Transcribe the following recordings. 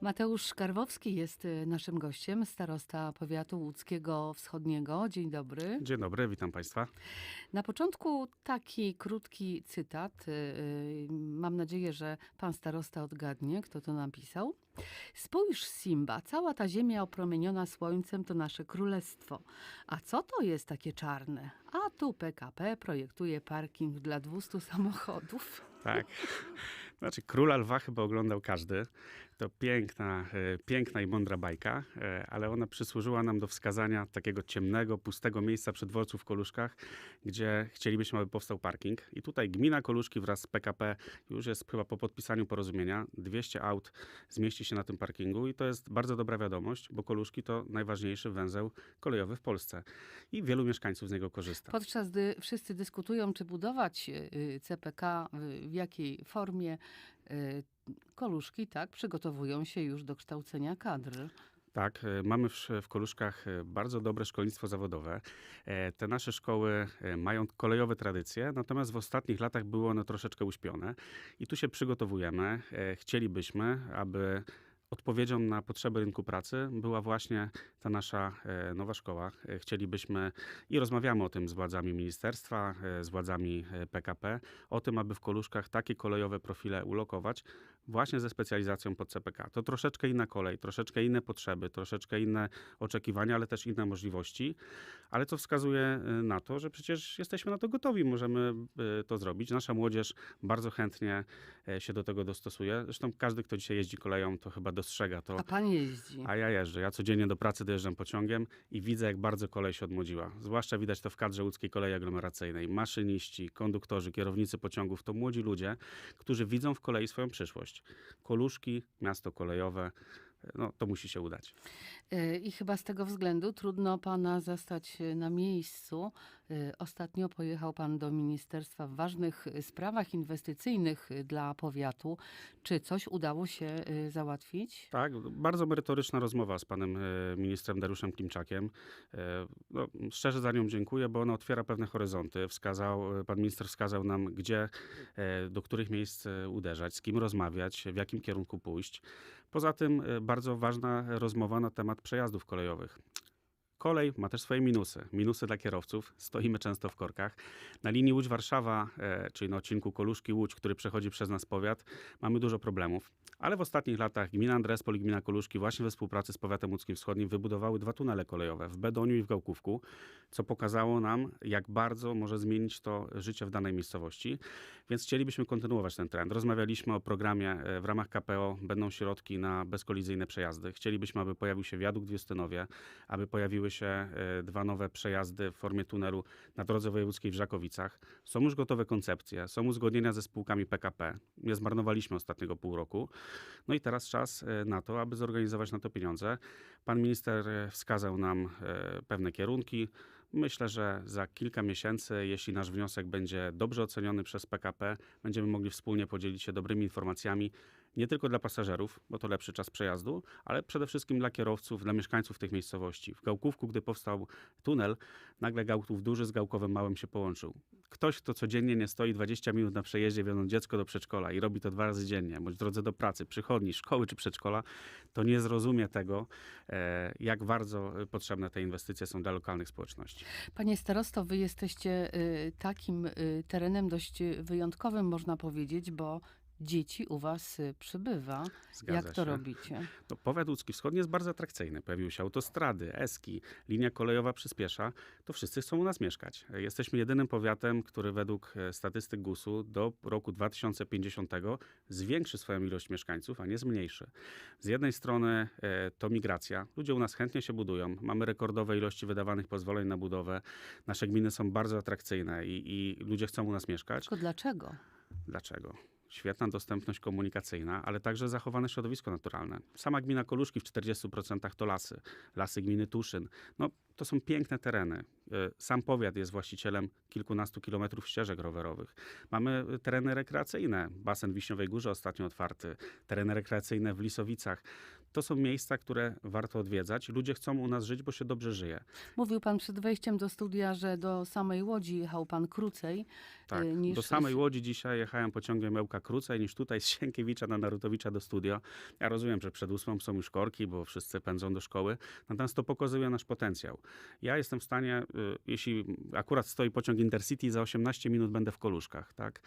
Mateusz Karwowski jest y, naszym gościem, starosta powiatu łódzkiego wschodniego. Dzień dobry. Dzień dobry, witam Państwa. Na początku taki krótki cytat. y, y, Mam nadzieję, że pan starosta odgadnie, kto to napisał. Spójrz, Simba, cała ta ziemia opromieniona słońcem to nasze królestwo. A co to jest takie czarne? A tu PKP projektuje parking dla 200 samochodów. Tak. Znaczy, Króla Lwa chyba oglądał każdy. To piękna, e, piękna i mądra bajka, e, ale ona przysłużyła nam do wskazania takiego ciemnego, pustego miejsca przy dworcu w Koluszkach, gdzie chcielibyśmy, aby powstał parking. I tutaj gmina Koluszki wraz z PKP już jest chyba po podpisaniu porozumienia. 200 aut zmieści się na tym parkingu i to jest bardzo dobra wiadomość, bo Koluszki to najważniejszy węzeł kolejowy w Polsce i wielu mieszkańców z niego korzysta. Podczas gdy wszyscy dyskutują, czy budować y, CPK, y, w jakiej formie, y, koluszki, tak, przygotowują się już do kształcenia kadr. Tak, e, mamy w, w Koluszkach e, bardzo dobre szkolnictwo zawodowe. E, Te nasze szkoły e, mają kolejowe tradycje, natomiast w ostatnich latach były one troszeczkę uśpione. I tu się przygotowujemy. E, Chcielibyśmy, aby odpowiedzią na potrzeby rynku pracy była właśnie ta nasza e, nowa szkoła. E, Chcielibyśmy i rozmawiamy o tym z władzami ministerstwa, e, z władzami PKP, o tym, aby w Koluszkach takie kolejowe profile ulokować właśnie ze specjalizacją pod CPK. To troszeczkę inna kolej, troszeczkę inne potrzeby, troszeczkę inne oczekiwania, ale też inne możliwości, ale co wskazuje y, na to, że przecież jesteśmy na to gotowi, możemy y, to zrobić. Nasza młodzież bardzo chętnie e, się do tego dostosuje. Zresztą każdy, kto dzisiaj jeździ koleją, to chyba dostrzega to. A pan jeździ. A ja jeżdżę. Ja codziennie do pracy dojeżdżam pociągiem i widzę, jak bardzo kolej się odmłodziła. Zwłaszcza widać to w kadrze łódzkiej kolei aglomeracyjnej. Maszyniści, konduktorzy, kierownicy pociągów to młodzi ludzie, którzy widzą w kolei swoją przyszłość. Koluszki, miasto kolejowe, no to musi się udać. Y, I chyba z tego względu trudno pana zastać y, na miejscu. Y, Ostatnio pojechał pan do ministerstwa w ważnych sprawach inwestycyjnych dla powiatu. Czy coś udało się załatwić? Tak, bardzo merytoryczna rozmowa z panem e, ministrem Dariuszem Klimczakiem. E, No, szczerze za nią dziękuję, bo ona otwiera pewne horyzonty. Wskazał, e, pan minister wskazał nam, gdzie, e, do których miejsc e, uderzać, z kim rozmawiać, w jakim kierunku pójść. Poza tym e, bardzo ważna rozmowa na temat przejazdów kolejowych. Kolej ma też swoje minusy. Minusy dla kierowców. Stoimy często w korkach. Na linii Łódź-Warszawa, e, czyli na odcinku Koluszki-Łódź, który przechodzi przez nas powiat, mamy dużo problemów. Ale w ostatnich latach gmina Andrespol i gmina Koluszki właśnie we współpracy z powiatem łódzkim wschodnim wybudowały dwa tunele kolejowe w Bedoniu i w Gałkówku, co pokazało nam, jak bardzo może zmienić to życie w danej miejscowości. Więc chcielibyśmy kontynuować ten trend. Rozmawialiśmy o programie e, w ramach KPO, będą środki na bezkolizyjne przejazdy. Chcielibyśmy, aby pojawił się wiadukt w Justynowie, aby pojawiły się e, dwa nowe przejazdy w formie tunelu na drodze wojewódzkiej w Żakowicach. Są już gotowe koncepcje, są uzgodnienia ze spółkami PKP. Nie zmarnowaliśmy ostatniego pół roku. No i teraz czas e, na to, aby zorganizować na to pieniądze. Pan minister e, wskazał nam e, pewne kierunki. Myślę, że za kilka miesięcy, jeśli nasz wniosek będzie dobrze oceniony przez PKP, będziemy mogli wspólnie podzielić się dobrymi informacjami, nie tylko dla pasażerów, bo to lepszy czas przejazdu, ale przede wszystkim dla kierowców, dla mieszkańców tych miejscowości. W Gałkówku, gdy powstał tunel, nagle Gałków duży z Gałkowem małym się połączył. Ktoś, kto codziennie nie stoi 20 minut na przejeździe, wiodąc dziecko do przedszkola i robi to dwa razy dziennie, bądź w drodze do pracy, przychodni, szkoły czy przedszkola, to nie zrozumie tego, e, jak bardzo e, potrzebne te inwestycje są dla lokalnych społeczności. Panie starosto, wy jesteście y, takim terenem dość wyjątkowym, można powiedzieć, bo dzieci u was y, przybywa. Zgadza Jak to się. robicie? No, powiat łódzki wschodni jest bardzo atrakcyjny. Pojawiły się autostrady, eski, linia kolejowa przyspiesza. To wszyscy chcą u nas mieszkać. Jesteśmy jedynym powiatem, który według e, statystyk GUS-u do roku 2050 zwiększy swoją ilość mieszkańców, a nie zmniejszy. Z jednej strony e, to migracja. Ludzie u nas chętnie się budują. Mamy rekordowe ilości wydawanych pozwoleń na budowę. Nasze gminy są bardzo atrakcyjne i, i ludzie chcą u nas mieszkać. Tylko dlaczego? Dlaczego? Świetna dostępność komunikacyjna, ale także zachowane środowisko naturalne. Sama gmina Koluszki w 40% to lasy. Lasy gminy Tuszyn. No, to są piękne tereny. E, Sam powiat jest właścicielem kilkunastu kilometrów ścieżek rowerowych. Mamy e, tereny rekreacyjne. Basen Wiśniowej Górze ostatnio otwarty. Tereny rekreacyjne w Lisowicach. To są miejsca, które warto odwiedzać. Ludzie chcą u nas żyć, bo się dobrze żyje. Mówił pan przed wejściem do studia, że do samej Łodzi jechał pan krócej Tak, y, niż... do samej Łodzi dzisiaj jechałem pociągiem Ełka krócej niż tutaj z Sienkiewicza na Narutowicza do studia. Ja rozumiem, że przed ósmą są już korki, bo wszyscy pędzą do szkoły, natomiast to pokazuje nasz potencjał. Ja jestem w stanie, y, jeśli akurat stoi pociąg Intercity, za 18 minut będę w Koluszkach, tak?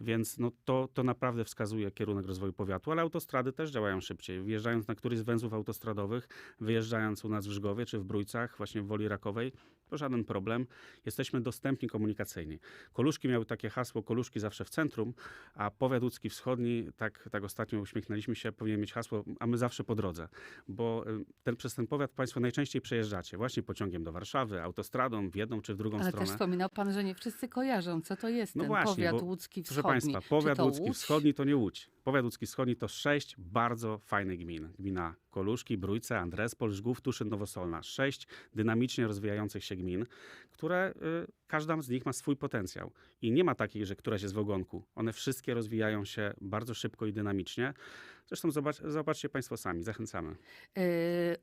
Więc no to, to naprawdę wskazuje kierunek rozwoju powiatu, ale autostrady też działają szybciej. Wjeżdżając na któryś z węzłów autostradowych, wyjeżdżając u nas w Żgowie czy w Brójcach, właśnie w Woli Rakowej, to żaden problem. Jesteśmy dostępni komunikacyjnie. Koluszki miały takie hasło, koluszki zawsze w centrum, a powiat łódzki wschodni, tak, tak ostatnio uśmiechnęliśmy się, powinien mieć hasło, a my zawsze po drodze. Bo y, ten, przez ten powiat państwo najczęściej przejeżdżacie właśnie pociągiem do Warszawy, autostradą w jedną czy w drugą Ale stronę. też wspominał pan, że nie wszyscy kojarzą, co to jest No ten właśnie, powiat bo, łódzki Proszę wschodni. Państwa, Czy powiat łódzki Łódź? wschodni to nie Łódź. Powiat łódzki wschodni to sześć bardzo fajnych gmin. Gmina Koluszki, Brójce, Andrespol, Żgów, Tuszyn, Nowosolna. Sześć dynamicznie rozwijających się gmin, które y, każda z nich ma swój potencjał. I nie ma takiej, że któraś jest w ogonku. One wszystkie rozwijają się bardzo szybko i dynamicznie. Zresztą zobacz, zobaczcie Państwo sami, zachęcamy. Y,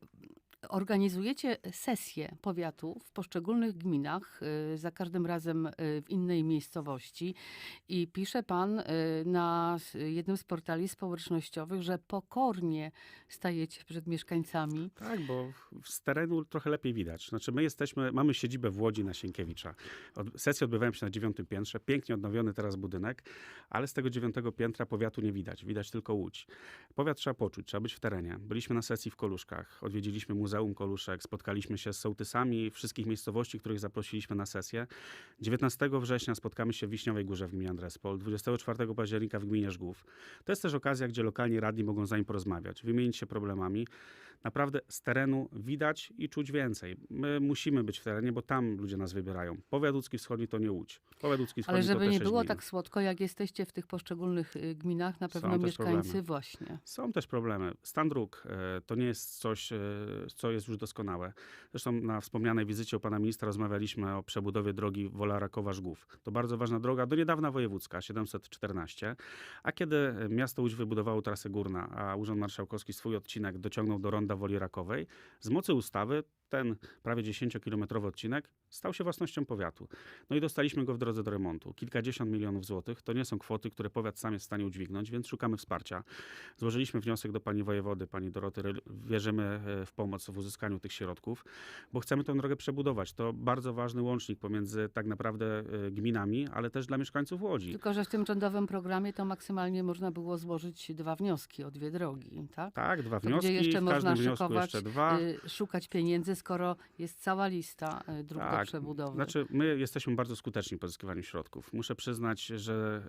Organizujecie sesje powiatu w poszczególnych gminach, y, za każdym razem y, w innej miejscowości i pisze pan y, na jednym z portali społecznościowych, że pokornie stajecie przed mieszkańcami. Tak, bo z terenu trochę lepiej widać. Znaczy my jesteśmy, mamy siedzibę w Łodzi na Sienkiewicza. Sesje odbywają się na dziewiątym piętrze, pięknie odnowiony teraz budynek, ale z tego dziewiątego piętra powiatu nie widać, widać tylko Łódź. Powiat trzeba poczuć, trzeba być w terenie. Byliśmy na sesji w Koluszkach, odwiedziliśmy Muzeum Koluszek, spotkaliśmy się z sołtysami wszystkich miejscowości, których zaprosiliśmy na sesję. 19 września spotkamy się w Wiśniowej Górze w gminie Andrespol, 24 października w gminie Żgów. To jest też okazja, gdzie lokalni radni mogą z nami porozmawiać, wymienić się problemami. Naprawdę z terenu widać i czuć więcej. My musimy być w terenie, bo tam ludzie nas wybierają. Powiat łódzki wschodni to nie Łódź. Powiat łódzki wschodni Ale żeby nie było gmina. tak słodko, jak jesteście w tych poszczególnych y, gminach, na pewno mieszkańcy problemy. właśnie. Są też problemy. Stan dróg e, to nie jest coś, e, co jest już doskonałe. Zresztą na wspomnianej wizycie u pana ministra rozmawialiśmy o przebudowie drogi Wola Rakowa-Żgów. To bardzo ważna droga, do niedawna wojewódzka, 714. A kiedy miasto Łódź wybudowało trasę górna, a Urząd Marszałkowski swój odcinek dociągnął do ronda Woli Rakowej, z mocy ustawy ten prawie 10-kilometrowy odcinek stał się własnością powiatu. No i dostaliśmy go w drodze do remontu. Kilkadziesiąt milionów złotych. To nie są kwoty, które powiat sam jest w stanie udźwignąć, więc szukamy wsparcia. Złożyliśmy wniosek do pani wojewody, pani Doroty. Wierzymy e, w pomoc w uzyskaniu tych środków, bo chcemy tę drogę przebudować. To bardzo ważny łącznik pomiędzy tak naprawdę e, gminami, ale też dla mieszkańców Łodzi. Tylko, że w tym rządowym programie to maksymalnie można było złożyć dwa wnioski o dwie drogi, tak? Tak, dwa To wnioski, gdzie jeszcze można wniosku szykować, jeszcze dwa. y, szukać pieniędzy, skoro jest cała lista y, dróg do Tak, przebudowy. Znaczy, my jesteśmy bardzo skuteczni w pozyskiwaniu środków. Muszę przyznać, że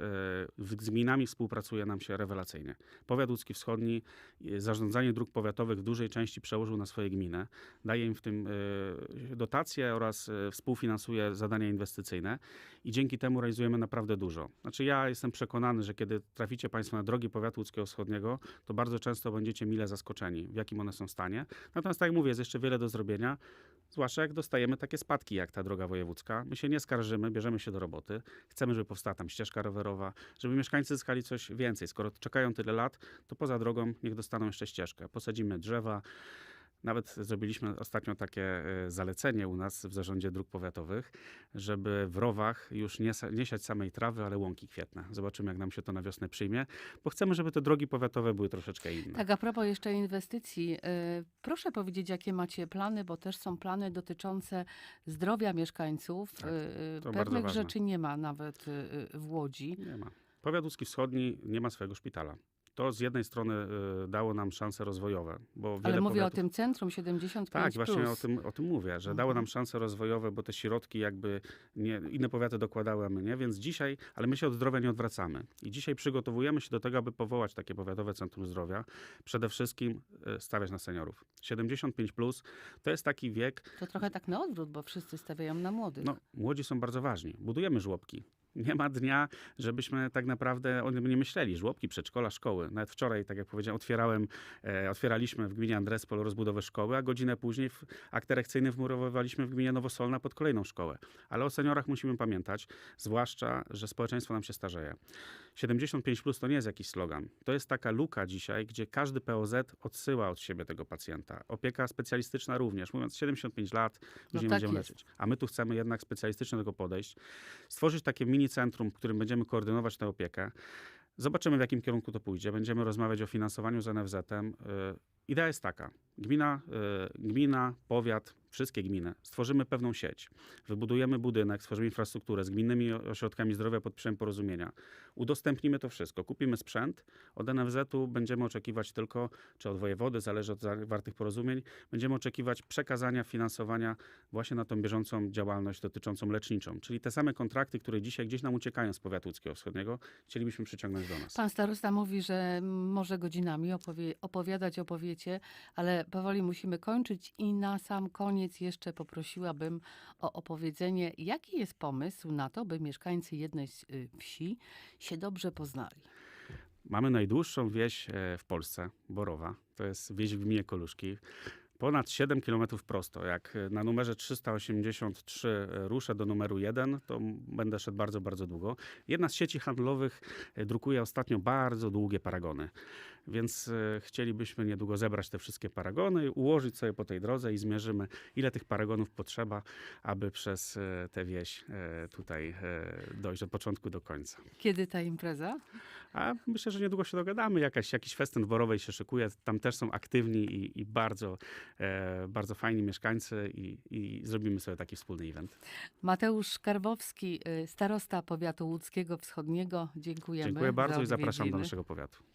e, z gminami współpracuje nam się rewelacyjnie. Powiat łódzki wschodni e, zarządzanie dróg powiatowych w dużej części przełożył na swoje gminy. Daje im w tym e, dotacje oraz e, współfinansuje zadania inwestycyjne i dzięki temu realizujemy naprawdę dużo. Znaczy, ja jestem przekonany, że kiedy traficie Państwo na drogi powiatu łódzkiego wschodniego, to bardzo często będziecie mile zaskoczeni, w jakim one są stanie. Natomiast, tak jak mówię, jest jeszcze wiele do zrobienia. Zwłaszcza jak dostajemy takie spadki jak ta droga wojewódzka. My się nie skarżymy, bierzemy się do roboty. Chcemy, żeby powstała tam ścieżka rowerowa, żeby mieszkańcy zyskali coś więcej. Skoro czekają tyle lat, to poza drogą niech dostaną jeszcze ścieżkę. Posadzimy drzewa. Nawet zrobiliśmy ostatnio takie e, zalecenie u nas w zarządzie dróg powiatowych, żeby w rowach już nie, nie siać samej trawy, ale łąki kwietne. Zobaczymy, jak nam się to na wiosnę przyjmie, bo chcemy, żeby te drogi powiatowe były troszeczkę inne. Tak, a propos jeszcze inwestycji, y, proszę powiedzieć, jakie macie plany, bo też są plany dotyczące zdrowia mieszkańców. Tak, to bardzo Pewnych rzeczy nie ma nawet w Łodzi. Nie ma. Powiat łódzki wschodni nie ma swojego szpitala. To z jednej strony y, dało nam szanse rozwojowe, bo Ale mówię powiatów... o tym centrum 75 Tak, właśnie plus. o tym, o tym mówię, że dało Mhm. nam szanse rozwojowe, bo te środki jakby nie, inne powiaty dokładały, a my nie, więc dzisiaj, ale my się od zdrowia nie odwracamy. I dzisiaj przygotowujemy się do tego, aby powołać takie powiatowe centrum zdrowia. Przede wszystkim y, stawiać na seniorów. 75 plus to jest taki wiek, To trochę tak na odwrót, bo wszyscy stawiają na młodych. no młodzi są bardzo ważni. Budujemy żłobki. Nie ma dnia, żebyśmy tak naprawdę o tym nie myśleli. Żłobki, przedszkola, szkoły. Nawet wczoraj, tak jak powiedziałem, otwierałem, e, otwieraliśmy w gminie Andrespol rozbudowę szkoły, a godzinę później w akt erekcyjny wmurowywaliśmy w gminie Nowosolna pod kolejną szkołę. Ale o seniorach musimy pamiętać, zwłaszcza, że społeczeństwo nam się starzeje. 75 plus to nie jest jakiś slogan. To jest taka luka dzisiaj, gdzie każdy POZ odsyła od siebie tego pacjenta. Opieka specjalistyczna również, mówiąc 75 lat, później tak będziemy jest. leczyć. A my tu chcemy jednak specjalistycznie do tego podejść, stworzyć takie mini centrum, w którym będziemy koordynować tę opiekę. Zobaczymy, w jakim kierunku to pójdzie. Będziemy rozmawiać o finansowaniu z NFZ-em. Y, Idea jest taka. Gmina, y, gmina, powiat, wszystkie gminy. Stworzymy pewną sieć. Wybudujemy budynek, stworzymy infrastrukturę z gminnymi ośrodkami zdrowia, podpiszemy porozumienia. Udostępnimy to wszystko. Kupimy sprzęt. Od NFZ-u będziemy oczekiwać tylko, czy od wojewody, zależy od zawartych porozumień, będziemy oczekiwać przekazania finansowania właśnie na tą bieżącą działalność dotyczącą leczniczą. Czyli te same kontrakty, które dzisiaj gdzieś nam uciekają z powiatu łódzkiego wschodniego, chcielibyśmy przyciągnąć do nas. Pan starosta mówi, że może godzinami opowie, opowiadać o powiecie, ale powoli musimy kończyć i na sam koniec jeszcze poprosiłabym o opowiedzenie, jaki jest pomysł na to, by mieszkańcy jednej y, wsi się dobrze poznali. Mamy najdłuższą wieś e, w Polsce, Borowa. To jest wieś w gminie Koluszki. Ponad 7 km prosto. Jak e, na numerze 383 e, ruszę do numeru 1, to będę szedł bardzo, bardzo długo. Jedna z sieci handlowych e, drukuje ostatnio bardzo długie paragony. Więc chcielibyśmy niedługo zebrać te wszystkie paragony, ułożyć sobie po tej drodze i zmierzymy, ile tych paragonów potrzeba, aby przez tę wieś tutaj dojść od początku do końca. Kiedy ta impreza? A myślę, że niedługo się dogadamy. Jakaś, jakiś festyn dworowej się szykuje. Tam też są aktywni i, i bardzo, bardzo fajni mieszkańcy i, i zrobimy sobie taki wspólny event. Mateusz Karbowski, y, starosta powiatu łódzkiego wschodniego. Dziękujemy. Dziękuję bardzo i zapraszam do naszego powiatu.